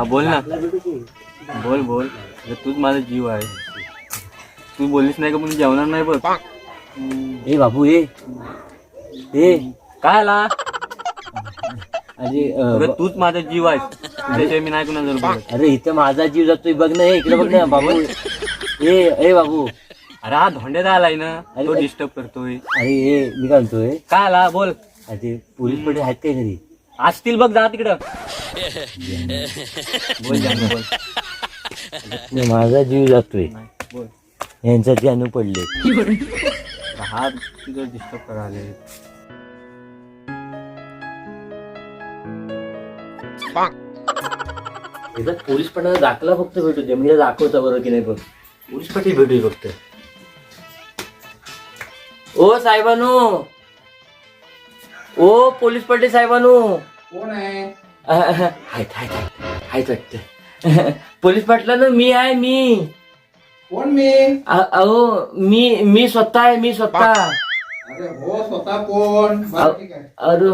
हा बोल ना. बोल बोल. तूच माझा जीव आहे. तू बोललीस नाही का पण जेवणार नाही बघ. ए बाबू ए. ए काय आला? अरे अ, अरे तूच माझा जीव त्याशिवाय मी नाही कुणाला जर बोलत. अरे इथं माझा जीव जातोय बघ ना ए, इकडे बघ ना बाबू ए ए बाबू अरे हा धोंड्याचा आलाय ना तो डिस्टर्ब करतोय. अरे ए मी काय म्हणतोय? काय आला? बोल. अरे पोलीस पडे आहेत काय घरी? असतील बघ जा तिकडं. बोल जानू बोल नाही, माझा जीव जातोय. नाही, बोल. यांचा जानू पडले हा तिथं डिस्टर्ब करायला एकदा पोलीस पटाला दाखला फक्त भेटू दे म्हणजे दाखवतो बरं की नाही बघ. पोलीस पाटील भेटू फक्त. ओ साहेबानू ओ पोलीस पाटील साहेबानू. कोण आहे? हायत वाटतं. पोलीस पाटला मी आहे मी. कोण मी? अ- अहो मी मी स्वतः आहे मी स्वतः. अरे हो स्वतः कोण? बरं, ठीक आहे. अरे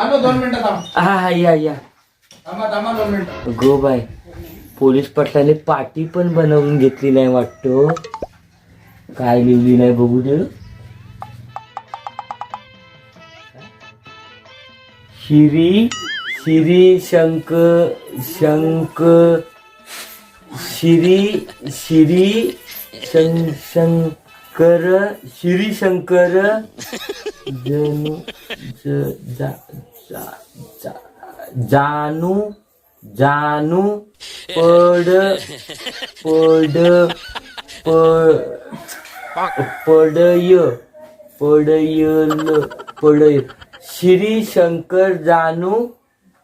आलो दोन मिनिटं थांब. हा हा या या. थांबा थांबा दोन मिनिटं. गो बाय. पोलीस पाटलाने पाटी पण बनवून घेतली नाही वाटतो. काय लिहिली नाही बघू दे. श्री श्री शंक शंक श्री श्री शं शंकर श्री शंकर जनु जा जा जा जानू जानू पड पड पडय पडयल पडय श्री शंकर जानू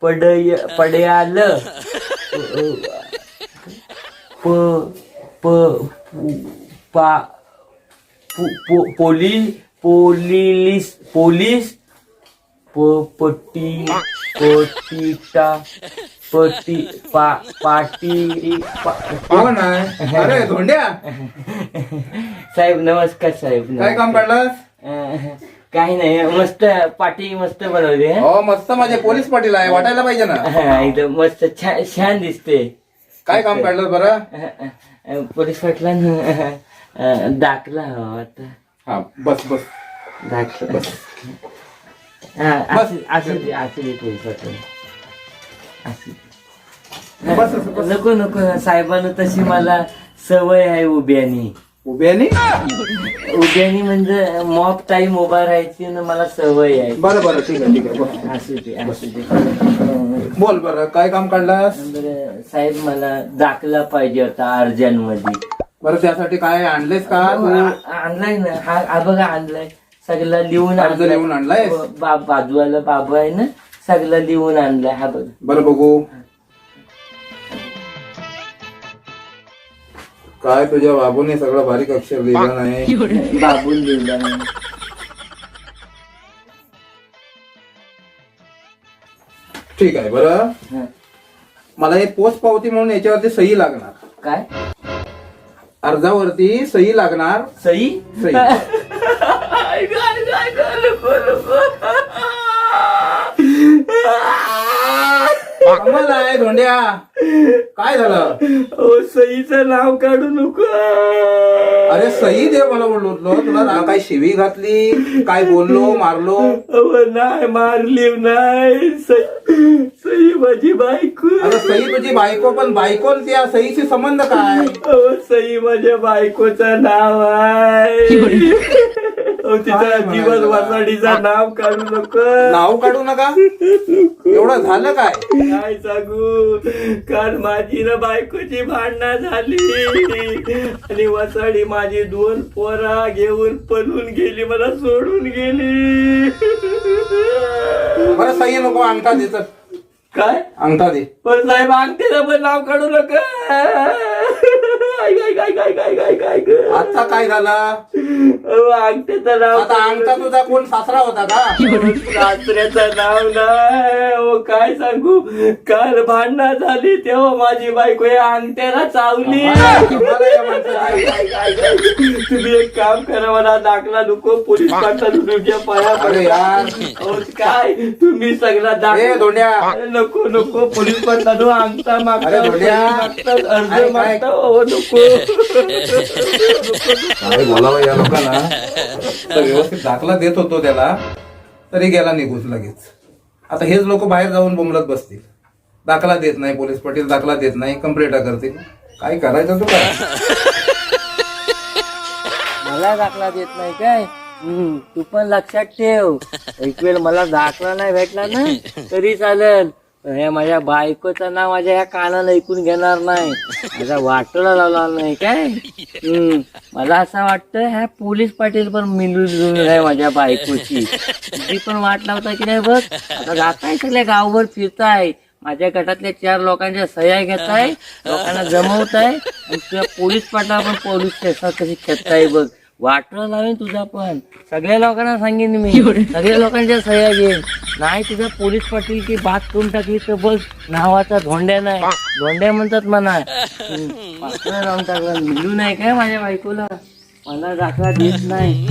पडय पडयाल. प प पा पो- पो- पोलीस पोलीस पोलीस प- पट्टी पटी पा पाटी पा- कोण आहे अरे धोंड्या! साहेब नमस्कार साहेब काय काम काढलास अं, काही नाही मस्त पाटी मस्त बनवली हं? हो मस्त माझे पोलीस पाटील आहे वाटायला पाहिजे ना. हा, एकदम मस्त छान छान दिसते. काय काम काढलं बरं? अं, पोलीस पाटला दाखला हवा आता हा बस बस. दाखला. हा, असू- असू दे असू दे पोलीस पाटला. असू दे. बस बस, बस नको नको साहेबांना तशी मला सवय आहे उभ्यानी उभ्यानी उभ्यानी म्हणजे मॉप टाईम उभा राहायची ना मला सवय आहे. बरं बरं ठीक आहे ठीक आहे बस. असू दे असू दे. अं, बोल बरं काय काम काढलास? बरं, साहेब मला दाखला पाहिजे होता अर्जंटमध्ये बरं त्यासाठी काय आणलेस का हो, तू? आणलाय ना हा हा बघा आणलाय. सगळं लिहून अर्ज आणलाय. लिहून हो, बा- बाजूवाला बाबू आहे ना सगळं लिहून आणलाय हा बघ. बरं बघू. काय तुझ्या बाबूने सगळं बारीक अक्षर लिहिलं नाही? बाबून लिहिलं नाही. ठीक आहे बरं? हं. मला एक पोस्ट पावती म्हणून याच्यावरती सही लागणार. काय? अर्जावरती सही लागणार. सई सही. कमाल आहे धोंड्या. काय झालं? ओ सईचं नाव काढू नको. अरे सही दे मला बोललो तुला ना काय शिवी घातली काय बोललो मारलो? अहो, नाही मारली नाही. सई सई माझी बायको. अरे सही तुझी बायको पण बायको आणि त्या सहीशी संबंध काय? अहो सई माझ्या बायकोचं नाव आहे. अहो, तिचा काय जीवन म्हणायचं? नाव काढू नको. नाव काढू नका. एवढं झालं काय? काय सांगू? काल माझी ना बायकोची भांडणं झाली. आणि वसाडी माझी दोन पोरा घेऊन पळून गेली मला सोडून गेली. बरं सही नको अंगठा दे तर काय? अंगठा दे. पण साहेब अंगठीला पण नाव काढू नका. आता काय झाला? अंगठ्याचं नाव आता अंगठा तुझा कोण सासरा होता का? सासऱ्याचं नाव नाही. अहो, काय सांगू? काल भांडणं झाली तेव्हा माझी बायको या अंगठ्याला चावली? तुम्ही एक काम करा मला दाखला नको. पोलीस पाटला तुमच्या पाया अरे यार. अहो, काय? तुम्ही सगळा ए दाखला धोंड्या. नको नको. पोलीस तो अंगठा मागता अरे धोंड्या. अर्ज काय? मागता. हो नको. काय बोलावं या लोकांना तर व्यवस्थित दाखला देत होतो त्याला तरी गेला निघून लगेच. आता हेच लोक बाहेर जाऊन बोंबलत बसतील. दाखला देत नाही पोलीस पाटील दाखला देत नाही कंप्लेंट करतील. काय करायचं तू काय? मला दाखला देत नाही काय? हम्म, तू पण लक्षात ठेव. एक वेळ मला दाखला नाही भेटला ना तरी चालेल. हे माझ्या बायकोचं नाव माझ्या या कानाला ऐकून घेणार नाही. माझा वाटोला लावणार नाही काय? हम्म, मला असं वाटतं ह्या पोलीस पाटील पण मिळून आहे माझ्या बायकोची. ती पण वाट लावता की नाही बघ? आता जाताय सगळ्या गावभर फिरताय. माझ्या गटातल्या चार लोकांच्या सह्या घेताय लोकांना जमवताय. आणि तुझ्या पोलीस पाटला पण पोलीस स्टेशन कशी खेळताय बघ? वाटलं लावेन तुझा पण. सगळ्या लोकांना सांगेन मी. सगळ्या लोकांच्या सह्या घेईन. नाही तुझ्या पोलीस पाटील की बात करून टाकली तर बघ नावाचा धोंड्या नाही. धोंड्या म्हणतात म्हणा. लावून टाकला. मिळू नाही काय माझ्या बायकोला? मला दाखला देत नाही.